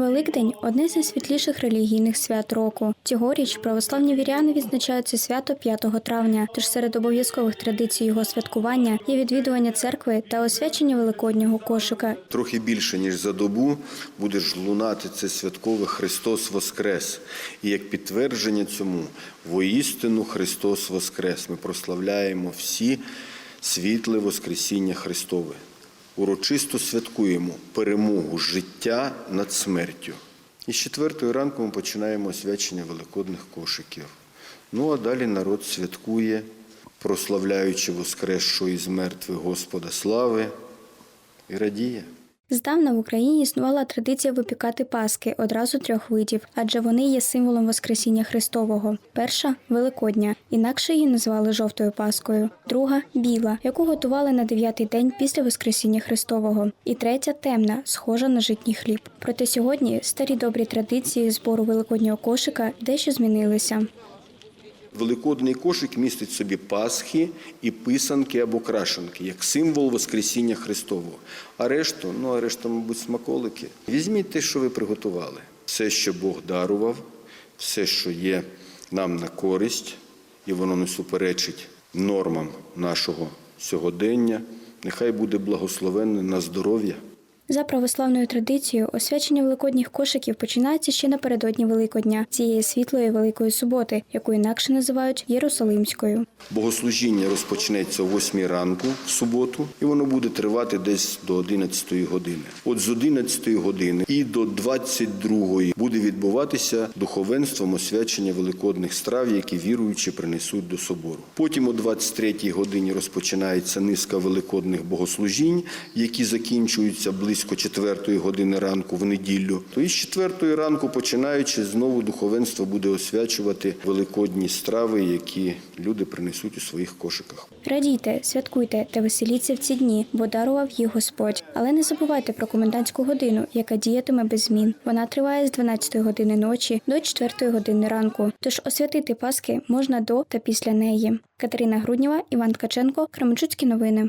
Великдень одне з найсвітліших релігійних свят року. Цьогоріч православні віряни відзначають це свято 5 травня. Тож серед обов'язкових традицій його святкування є відвідування церкви та освячення великоднього кошика. Трохи більше ніж за добу буде ж лунати це святкове Христос Воскрес. І як підтвердження цьому, воістину Христос Воскрес. Ми прославляємо всі світле Воскресіння Христове. Урочисто святкуємо перемогу життя над смертю. І з четвертої ранку ми починаємо освячення великодних кошиків. Ну а далі народ святкує, прославляючи Воскресшого із мертвих Господа слави і радіє. Здавна в Україні існувала традиція випікати паски одразу трьох видів, адже вони є символом Воскресіння Христового. Перша великодня, інакше її назвали жовтою паскою. Друга біла, яку готували на дев'ятий день після Воскресіння Христового. І третя темна, схожа на житній хліб. Проте сьогодні старі добрі традиції збору великоднього кошика дещо змінилися. Великодний кошик містить собі пасхи і писанки або крашенки, як символ Воскресіння Христового. А решту, ну а решта, мабуть, смаколики. Візьміть те, що ви приготували. Все, що Бог дарував, все, що є нам на користь, і воно не суперечить нормам нашого сьогодення. Нехай буде благословенне на здоров'я. За православною традицією, освячення великодніх кошиків починається ще напередодні Великодня, цієї світлої великої суботи, яку інакше називають Єрусалимською. Богослужіння розпочнеться о 8 ранку в суботу, і воно буде тривати десь до 11 години. От з 11 години і до 22 буде відбуватися духовенством освячення великодних страв, які віруючі принесуть до собору. Потім о 23 годині розпочинається низка великодних богослужінь, які закінчуються близько 4 години ранку в неділю. То і з 4 ранку, починаючи, знову духовенство буде освячувати великодні страви, які люди принесуть у своїх кошиках. Радійте, святкуйте та веселіться в ці дні, бо дарував їх Господь. Але не забувайте про комендантську годину, яка діятиме без змін. Вона триває з 12 години ночі до 4 години ранку. Тож освятити Паски можна до та після неї. Катерина Груднєва, Іван Ткаченко, Кременчуцькі новини.